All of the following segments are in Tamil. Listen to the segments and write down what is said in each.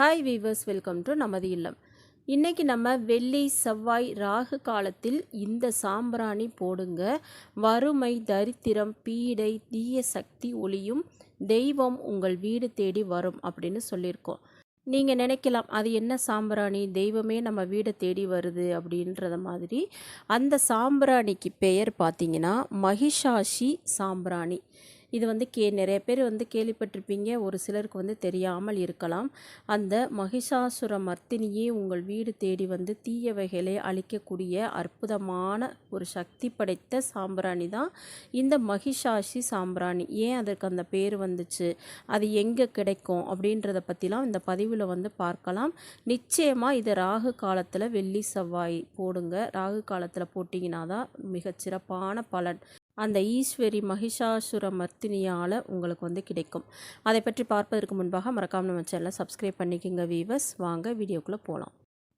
ஹாய் வீவர்ஸ் வெல்கம் டு நமது இல்லம். இன்றைக்கி நம்ம வெள்ளி செவ்வாய் ராகு காலத்தில் இந்த சாம்பிராணி போடுங்க. வறுமை தரித்திரம் பீடை தீய சக்தி ஒளியும் தெய்வம் உங்கள் வீடு தேடி வரும் அப்படின்னு சொல்லியிருக்கோம். நீங்கள் நினைக்கலாம் அது என்ன சாம்பிராணி? தெய்வமே நம்ம வீடை தேடி வருது அப்படின்றத மாதிரி. அந்த சாம்பிராணிக்கு பெயர் பார்த்திங்கன்னா மகிஷாஷி சாம்பிராணி. இது வந்து கே நிறைய பேர் வந்து கேள்விப்பட்டிருப்பீங்க. ஒரு சிலருக்கு வந்து தெரியாமல் இருக்கலாம். அந்த மகிஷாசுர மர்த்தினியே உங்கள் வீடு தேடி வந்து தீய வகைகளை அழிக்கக்கூடிய அற்புதமான ஒரு சக்தி படைத்த சாம்பிராணி தான் இந்த மகிஷாசி சாம்பிராணி. ஏன் அதற்கு அந்த பேர் வந்துச்சு? அது எங்கே கிடைக்கும்? அப்படின்றத பற்றிலாம் இந்த பதிவில் வந்து பார்க்கலாம். நிச்சயமாக இது ராகு காலத்தில் வெள்ளி செவ்வாய் போடுங்க. ராகு காலத்தில் போட்டிங்கன்னா தான் மிகச்சிறப்பான பலன். அந்த ஈஸ்வரி மகிஷாசுர மர்த்தினியால் உங்களுக்கு வந்து கிடைக்கும். அதை பற்றி பார்ப்பதற்கு முன்பாக மறக்காமல் நம்ம சேனலை சப்ஸ்கிரைப் பண்ணிக்கோங்க வீவர்ஸ் வாங்க வீடியோக்குள்ளே போகலாம்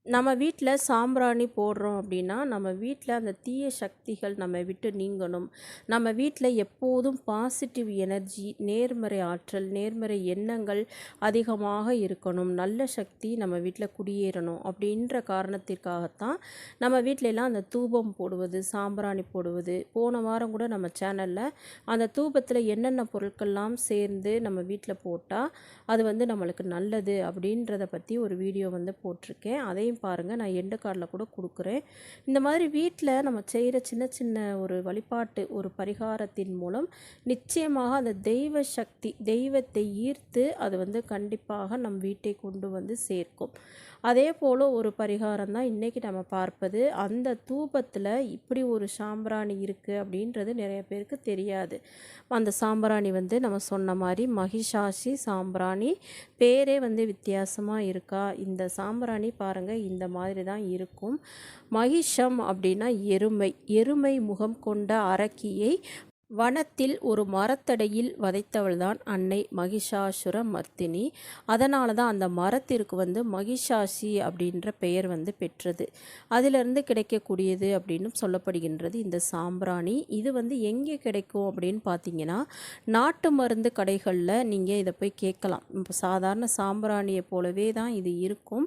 நம்ம வீட்டில் சாம்பிராணி போடுறோம் அப்படின்னா நம்ம வீட்டில் அந்த தீய சக்திகள் நம்ம விட்டு நீங்கணும். நம்ம வீட்டில் எப்போதும் பாசிட்டிவ் எனர்ஜி நேர்மறை ஆற்றல் நேர்மறை எண்ணங்கள் அதிகமாக இருக்கணும். நல்ல சக்தி நம்ம வீட்டில் குடியேறணும் அப்படின்ற காரணத்திற்காகத்தான் நம்ம வீட்டிலலாம் அந்த தூபம் போடுவது சாம்பிராணி போடுவது. போன வாரம் கூட நம்ம சேனலில் அந்த தூபத்தில் என்னென்ன பொருட்கள்லாம் சேர்ந்து நம்ம வீட்டில் போட்டால் அது வந்து நம்மளுக்கு நல்லது அப்படின்றத பற்றி ஒரு வீடியோ வந்து போட்டிருக்கேன். அதையும் அதையும் பாருங்கள் நான் எண்டு கார்டில் கூட கொடுக்குறேன். இந்த மாதிரி வீட்டில் நம்ம செய்கிற சின்ன சின்ன ஒரு வழிபாட்டு ஒரு பரிகாரத்தின் மூலம் நிச்சயமாக அந்த தெய்வ சக்தி தெய்வத்தை ஈர்த்து அது வந்து கண்டிப்பாக நம் வீட்டை கொண்டு வந்து சேர்க்கும். அதே போல் ஒரு பரிகாரம் தான் இன்றைக்கி நம்ம பார்ப்பது. அந்த தூபத்தில் இப்படி ஒரு சாம்பிராணி இருக்குது அப்படின்றது நிறைய பேருக்கு தெரியாது. அந்த சாம்பிராணி வந்து நம்ம சொன்ன மாதிரி மகிஷாசி சாம்பிராணி. பேரே வந்து வித்தியாசமாக இருக்கா? இந்த சாம்பிராணி பாருங்கள் இந்த மாதிரி தான் இருக்கும். மகிஷம் அப்படின்னா எருமை. எருமை முகம் கொண்ட அரக்கியை வனத்தில் ஒரு மரத்தடையில் வதைத்தவள்தான் அன்னை மகிஷாசுர மர்த்தினி. அதனால தான் அந்த மரத்திற்கு வந்து மகிஷாசி அப்படின்ற பெயர் வந்து பெற்றது. அதிலிருந்து கிடைக்கக்கூடியது அப்படின்னு சொல்லப்படுகின்றது இந்த சாம்பிராணி. இது வந்து எங்கே கிடைக்கும் அப்படின்னு பார்த்தீங்கன்னா நாட்டு மருந்து கடைகளில் நீங்கள் இதை போய் கேட்கலாம். இப்போ சாதாரண சாம்பிராணியை போலவே தான் இது இருக்கும்.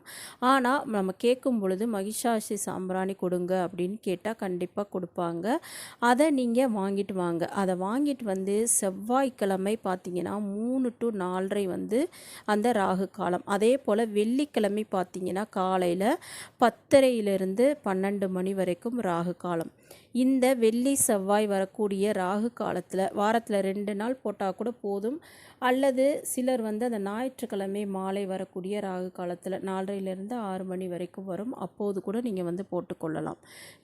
ஆனால் நம்ம கேட்கும் பொழுது மகிஷாசி சாம்பிராணி கொடுங்க அப்படின்னு கேட்டால் கண்டிப்பாக கொடுப்பாங்க. அதை நீங்கள் வாங்கிட்டு வாங்க. அதை வாங்கிட்டு வந்து செவ்வாய்க்கிழமை பார்த்தீங்கன்னா மூணு டு நாலரை வந்து அந்த ராகு காலம். அதே போல் வெள்ளிக்கிழமை பார்த்தீங்கன்னா காலையில் பத்தரையிலிருந்து பன்னெண்டு மணி வரைக்கும் ராகு காலம். இந்த வெள்ளி செவ்வாய் வரக்கூடிய ராகு காலத்தில் வாரத்தில் ரெண்டு நாள் போட்டால் கூட போதும். அல்லது சிலர் வந்து அந்த ஞாயிற்றுக்கிழமை மாலை வரக்கூடிய ராகு காலத்தில் நாலரையிலேருந்து ஆறு மணி வரைக்கும் வரும். அப்போது கூட நீங்கள் வந்து போட்டுக்கொள்ளலாம்.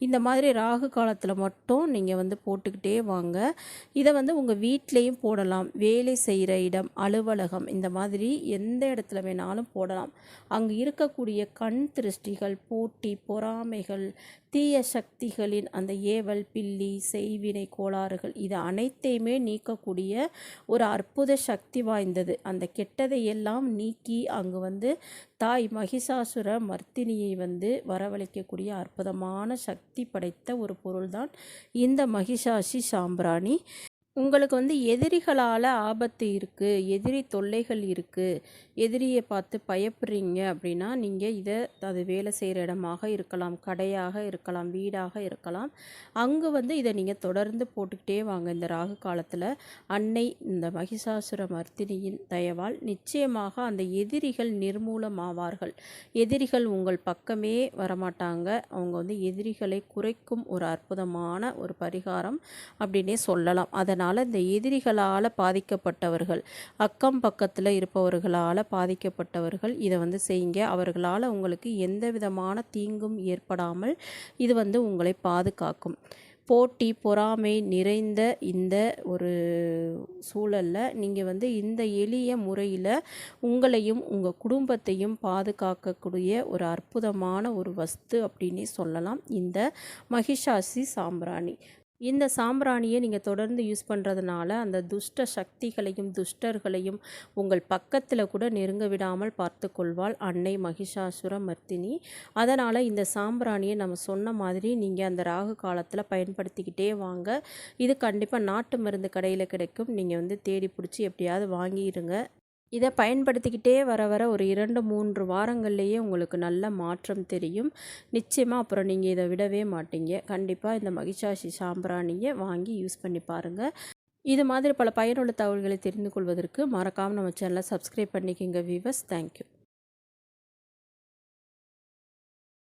இந்த மாதிரி ராகு காலத்தில் மட்டும் நீங்கள் வந்து போட்டுக்கிட்டே வாங்க. இதை வந்து உங்கள் வீட்லேயும் போடலாம். வேலை செய்கிற இடம் அலுவலகம் இந்த மாதிரி எந்த இடத்துல வேணாலும் போடலாம். அங்கே இருக்கக்கூடிய கண் திருஷ்டிகள் போட்டி பொறாமைகள் தீய சக்திகளின் அந்த ஏவல் பில்லி செய்வினை கோளாறுகள் இது அனைத்தையுமே நீக்கக்கூடிய ஒரு அற்புத சக்தி வாய்ந்தது. அந்த கெட்டதை எல்லாம் நீக்கி அங்கு வந்து தாய் மகிஷாசுர மர்த்தினியை வந்து வரவழைக்கக்கூடிய அற்புதமான சக்தி படைத்த ஒரு பொருள்தான் இந்த மகிஷாசி சாம்பிராணி. உங்களுக்கு வந்து எதிரிகளால் ஆபத்து இருக்குது எதிரி தொல்லைகள் இருக்குது எதிரியை பார்த்து பயப்படுறீங்க அப்படின்னா நீங்கள் இதை அது வேலை செய்கிற இடமாக இருக்கலாம் கடையாக இருக்கலாம் வீடாக இருக்கலாம். அங்கே வந்து இதை நீங்கள் தொடர்ந்து போட்டுக்கிட்டே வாங்க. இந்த ராகு காலத்தில் அன்னை இந்த மகிஷாசுர மர்த்தினியின் தயவால் நிச்சயமாக அந்த எதிரிகள் நிர்மூலமாவார்கள். எதிரிகள் உங்கள் பக்கமே வரமாட்டாங்க. அவங்க வந்து எதிரிகளை குறைக்கும் ஒரு அற்புதமான ஒரு பரிகாரம் அப்படின்னே சொல்லலாம். அதனால் அதனால் இந்த எதிரிகளால் பாதிக்கப்பட்டவர்கள் அக்கம் பக்கத்தில் இருப்பவர்களால் பாதிக்கப்பட்டவர்கள் இதை வந்து செய்யுங்க. அவர்களால் உங்களுக்கு எந்த விதமான தீங்கும் ஏற்படாமல் இது வந்து உங்களை பாதுகாக்கும். போட்டி பொறாமை நிறைந்த இந்த ஒரு சூழலில் நீங்கள் வந்து இந்த எளிய முறையில் உங்களையும் உங்கள் குடும்பத்தையும் பாதுகாக்கக்கூடிய ஒரு அற்புதமான ஒரு வஸ்து அப்படின்னே சொல்லலாம். இந்த மகிஷாசி சாம்பிராணி. இந்த சாம்பிராணியை நீங்கள் தொடர்ந்து யூஸ் பண்ணுறதுனால அந்த துஷ்ட சக்திகளையும் துஷ்டர்களையும் உங்கள் பக்கத்தில் கூட நெருங்க விடாமல் பார்த்து கொள்வாள் அன்னை மகிஷாசுர மர்த்தினி. அதனால் இந்த சாம்பிராணியை நம்ம சொன்ன மாதிரி நீங்கள் அந்த ராகு காலத்தில் பயன்படுத்திக்கிட்டே வாங்க. இது கண்டிப்பாக நாட்டு மருந்து கடையில் கிடைக்கும். நீங்கள் வந்து தேடி பிடிச்சி எப்படியாவது வாங்கிடுங்க இதை பயன்படுத்திக்கிட்டே வர வர ஒரு இரண்டு மூன்று வாரங்கள்லேயே உங்களுக்கு நல்ல மாற்றம் தெரியும். நிச்சயமாக அப்புறம் நீங்கள் இதை விடவே மாட்டீங்க. கண்டிப்பாக இந்த மகிஷாசி சாம்பிராணியை வாங்கி யூஸ் பண்ணி பாருங்கள் இது மாதிரி பல பயனுள்ள தகவல்களை தெரிந்து கொள்வதற்கு மறக்காமல் நம்ம சேனலை சப்ஸ்கிரைப் பண்ணிக்கோங்க வீவர்ஸ் தேங்க்யூ